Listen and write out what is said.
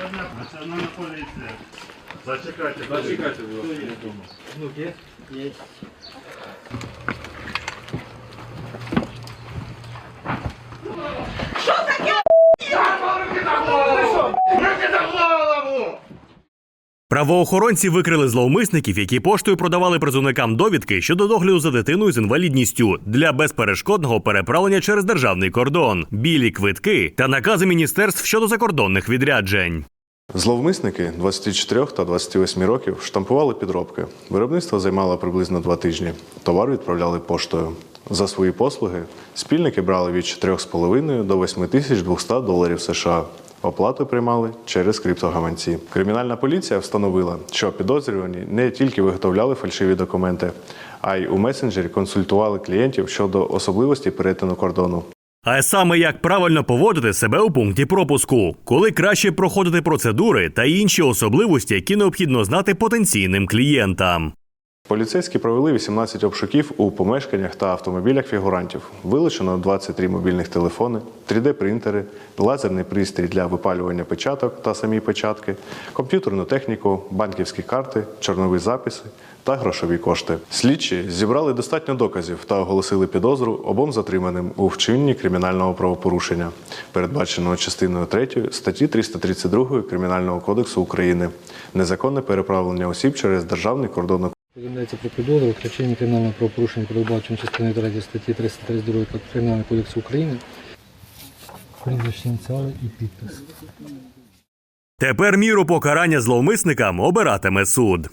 понятно, національна поліція. Зачекайте, Зачекайте, будь ласка. Правоохоронці викрили зловмисників, які поштою продавали призовникам довідки щодо догляду за дитиною з інвалідністю для безперешкодного переправлення через державний кордон, білі квитки та накази міністерств щодо закордонних відряджень. Зловмисники 24 та 28 років штампували підробки. Виробництво займало приблизно два тижні. Товар відправляли поштою. За свої послуги спільники брали від 4,5 до 8200 доларів США. Оплату приймали через криптогаманці. Кримінальна поліція встановила, що підозрювані не тільки виготовляли фальшиві документи, а й у месенджері консультували клієнтів щодо особливості перетину кордону. А саме як правильно поводити себе у пункті пропуску, коли краще проходити процедури та інші особливості, які необхідно знати потенційним клієнтам. Поліцейські провели 18 обшуків у помешканнях та автомобілях фігурантів. Вилучено 23 мобільних телефони, 3D-принтери, лазерний пристрій для випалювання печаток та самі печатки, комп'ютерну техніку, банківські карти, чорнові записи та грошові кошти. Слідчі зібрали достатньо доказів та оголосили підозру обом затриманим у вчиненні кримінального правопорушення, передбаченого частиною 3 статті 332 Кримінального кодексу України незаконне переправлення осіб через державний кордон Повідомляється про підозру у кримінального правопорушення, передбачено частиною 3 статті 332 Кримінального кодексу України. Прізвище ініціали і підпис. Тепер міру покарання зловмисникам обиратиме суд.